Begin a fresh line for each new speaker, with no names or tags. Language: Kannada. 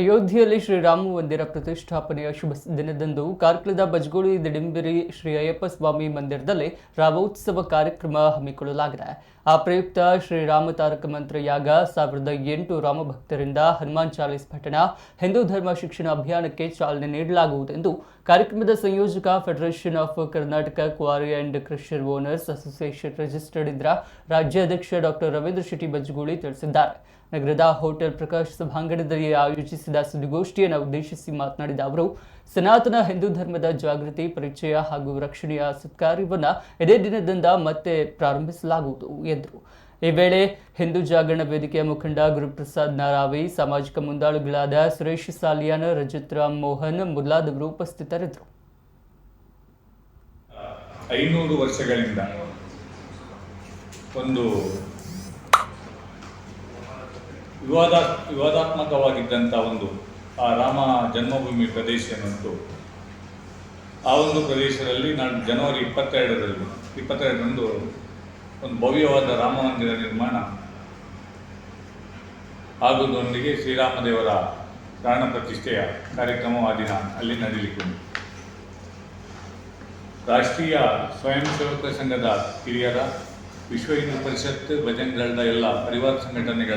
ಅಯೋಧ್ಯೆಯಲ್ಲಿ ಶ್ರೀರಾಮ ಮಂದಿರ ಪ್ರತಿಷ್ಠಾಪನೆಯ ಶುಭ ದಿನದಂದು ಕಾರ್ಕಳದ ಬಜ್ಗೋಳಿ ದಿಡಿಂಬಿರಿ ಶ್ರೀ ಅಯ್ಯಪ್ಪ ಸ್ವಾಮಿ ಮಂದಿರದಲ್ಲಿ ರಾಮೋತ್ಸವ ಕಾರ್ಯಕ್ರಮ ಹಮ್ಮಿಕೊಳ್ಳಲಾಗಿದೆ. ಆ ಪ್ರಯುಕ್ತ ಶ್ರೀರಾಮ ತಾರಕ ಮಂತ್ರ ಯಾಗ ಸಾವಿರದ ಎಂಟು ರಾಮಭಕ್ತರಿಂದ ಹನುಮಾನ್ ಚಾಲೀಸ್ ಪಠಣ, ಹಿಂದೂ ಧರ್ಮ ಶಿಕ್ಷಣ ಅಭಿಯಾನಕ್ಕೆ ಚಾಲನೆ ನೀಡಲಾಗುವುದೆಂದು ಕಾರ್ಯಕ್ರಮದ ಸಂಯೋಜಕ federation of Karnataka quarry and Christian owners association registered ಇದ್ರ ರಾಜ್ಯಾಧ್ಯಕ್ಷ ಡಾಕ್ಟರ್ ರವೀಂದ್ರ ಶೆಟ್ಟಿ ಬಜ್ಗೋಳಿ ತಿಳಿಸಿದ್ದಾರೆ. ನಗರದ ಹೋಟೆಲ್ ಪ್ರಕಾಶ್ ಸಭಾಂಗಣದಲ್ಲಿ ಆಯೋಜಿಸಿದ ಸುದ್ದಿಗೋಷ್ಠಿಯನ್ನು ಉದ್ದೇಶಿಸಿ ಮಾತನಾಡಿದ ಅವರು, ಸನಾತನ ಹಿಂದೂ ಧರ್ಮದ ಜಾಗೃತಿ, ಪರಿಚಯ ಹಾಗೂ ರಕ್ಷಣೆಯ ಸತ್ಕಾರ್ಯವನ್ನು ಇದೇ ದಿನದಿಂದ ಮತ್ತೆ ಪ್ರಾರಂಭಿಸಲಾಗುವುದು ಎಂದರು. ಈ ವೇಳೆ ಹಿಂದೂ ಜಾಗರಣ ವೇದಿಕೆಯ ಮುಖಂಡ ಗುರುಪ್ರಸಾದ್ ನಾರಾವಿ, ಸಾಮಾಜಿಕ ಮುಂದಾಳುಗಳಾದ ಸುರೇಶ್ ಸಾಲಿಯಾನ, ರಜತ್ ರಾಮ್ ಮೋಹನ್ ಮೊದಲಾದವರು ಉಪಸ್ಥಿತರಿದ್ದರು.
ಐನೂರು ವರ್ಷಗಳಿಂದ ಒಂದು ವಿವಾದ ವಿವಾದಾತ್ಮಕವಾಗಿದ್ದಂಥ ಒಂದು, ಆ ರಾಮ ಜನ್ಮಭೂಮಿ ಪ್ರದೇಶ ಅನ್ನುವಂಥದ್ದು ಆ ಒಂದು ಪ್ರದೇಶದಲ್ಲಿ ನಾನು ಜನವರಿ ಇಪ್ಪತ್ತೆರಡರಲ್ಲಿ, ಇಪ್ಪತ್ತೆರಡರಂದು ಒಂದು ಭವ್ಯವಾದ ರಾಮ ಮಂದಿರ ನಿರ್ಮಾಣ ಆಗುವುದರೊಂದಿಗೆ ಶ್ರೀರಾಮದೇವರ ಪ್ರಾಣ ಪ್ರತಿಷ್ಠೆಯ ಕಾರ್ಯಕ್ರಮ ಆ ದಿನ ಅಲ್ಲಿ ನಡೆಯಲಿಕ್ಕಿದೆ ರಾಷ್ಟ್ರೀಯ ಸ್ವಯಂ ಸೇವಕ ಸಂಘದ ಹಿರಿಯರ, ವಿಶ್ವ ಹಿಂದೂ ಪರಿಷತ್, ಭಜನ್ ಎಲ್ಲ ಪರಿವಾರ ಸಂಘಟನೆಗಳ